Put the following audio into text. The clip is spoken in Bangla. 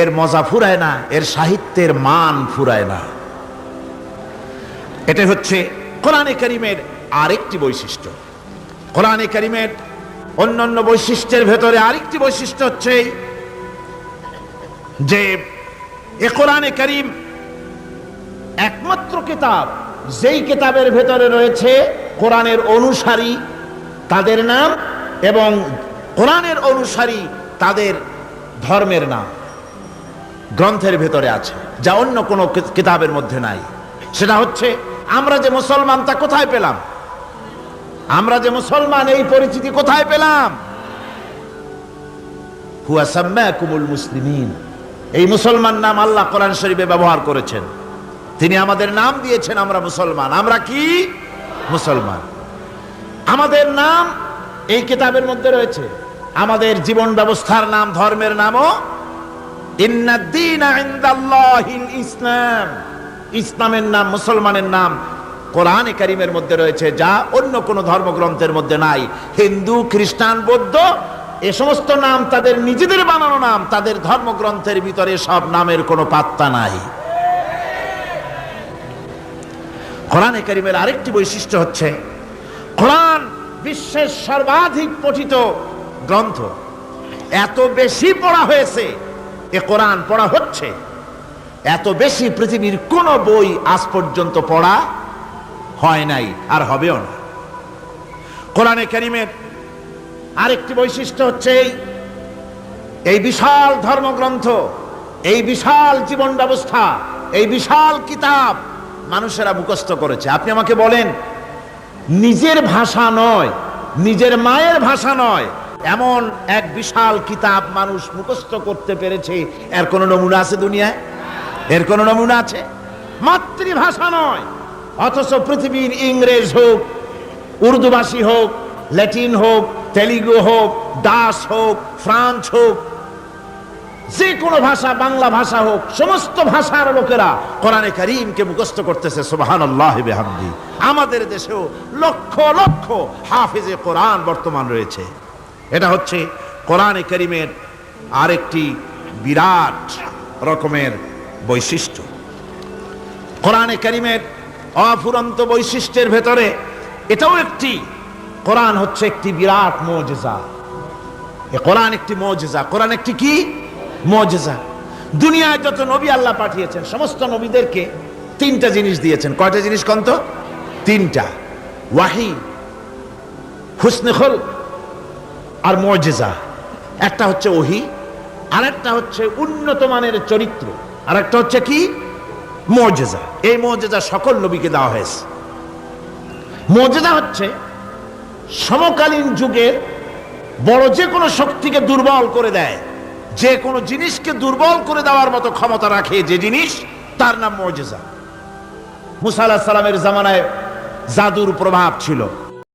এর মজা ফুরায় না, এর সাহিত্যের মান ফুরায় না। এটা হচ্ছে কোরআনে করিমের আরেকটি বৈশিষ্ট্য। কোরআনে করিমের অন্যান্য বৈশিষ্ট্যের ভেতরে আরেকটি বৈশিষ্ট্য হচ্ছে যে, এ কোরআনে করিম একমাত্র কিতাব, যেই কিতাবের ভেতরে রয়েছে কোরআনের অনুসারী তাদের নাম এবং কোরআনের অনুসারী তাদের ধর্মের নাম। গ্রন্থের ভেতরে আছে, যা অন্য কোনো কিতাবের মধ্যে নাই। সেটা হচ্ছে, আমরা যে মুসলমান তা কোথায় পেলাম? আমরা যে মুসলমান, এই পরিচিতি কোথায় পেলাম? মুসলিমিন। এই মুসলমান নাম আল্লাহ কোরআন শরীফে ব্যবহার করেছেন। তিনি আমাদের নাম দিয়েছেন, আমরা মুসলমান। আমরা কি? মুসলমান। আমাদের নাম এই কিতাবের মধ্যে রয়েছে। আমাদের জীবন ব্যবস্থার নাম, ধর্মের নামও ইসলাম। ইসলামের নাম, মুসলমানের নাম কোরআনে কারিমের মধ্যে রয়েছে, যা অন্য কোনো ধর্মগ্রন্থের মধ্যে নাই। হিন্দু, খ্রিস্টান, বৌদ্ধ, এ সমস্ত নাম তাদের নিজেদের বানানো নাম, তাদের ধর্মগ্রন্থের ভিতরে সব নামের কোনো পাত্তা নাই। কোরআনে কারিমের আরেকটি বৈশিষ্ট্য হচ্ছে, কোরআন বিশ্বের সর্বাধিক পঠিত গ্রন্থ। এত বেশি পড়া হয়েছে এ কোরআন পড়া হচ্ছে। এত বেশি পৃথিবীর কোন বই আজ পর্যন্ত পড়া হয় নাই, আর হবেও না। কোরআনে কারিমের আরেকটি বৈশিষ্ট্য হচ্ছে এই এই বিশাল ধর্মগ্রন্থ, এই বিশাল জীবন ব্যবস্থা, এই বিশাল কিতাব মানুষেরা মুখস্থ করেছে। আপনি আমাকে বলেন, নিজের ভাষা নয়, নিজের মায়ের ভাষা নয় এমন এক বিশাল কিতাব মানুষ মুখস্থ করতে পেরেছে। এর কোনো নমুনা আছে দুনিয়ায়? এর কোনো নমুনা আছে? মাতৃভাষা নয়। অথচ পৃথিবীর ইংরেজ হোক, উর্দুভাষী হোক, ল্যাটিন হোক, তেলুগু হোক দাস হোক, ফ্রান্স হোক, যে কোনো ভাষা, বাংলা ভাষা হোক, সমস্ত ভাষার লোকেরা কোরআনে কারিমকে মুখস্থ করতেছে সুবাহান আল্লাহ বেহামদি। আমাদের দেশেও লক্ষ লক্ষ হাফিজে কোরআন বর্তমান রয়েছে। এটা হচ্ছে কোরআনে কারিমের আরেকটি বিরাট রকমের বৈশিষ্ট্য। কোরআনে কারিমের অফুরন্ত বৈশিষ্ট্যের ভেতরে এটাও একটি, কোরআন হচ্ছে একটি বিরাট মজেজা। কোরআন একটি মজেজা। কোরআন একটি কি? মজেজা। দুনিয়ায় যত নবী আল্লাহ পাঠিয়েছেন, সমস্ত নবীদেরকে তিনটা জিনিস দিয়েছেন। কয়টা জিনিস কন্ত? তিনটা। ওয়াহি, হুসনে খল আর মজেজা একটা হচ্ছে ওহি আর একটা হচ্ছে উন্নত মানের চরিত্র। আর একটা হচ্ছে কি? মজেজা এই মজেজা সকল নবীকে দেওয়া হয়েছে। মজেজা হচ্ছে সমকালীন যুগের বড় যে কোনো শক্তিকে দুর্বল করে দেয়। যে কোনো জিনিসকে দুর্বল করে দেওয়ার মতো ক্ষমতা রাখে যে জিনিস, তার নাম মজেজা মুসা আলাহ সালামের জামানায় জাদুর প্রভাব ছিল।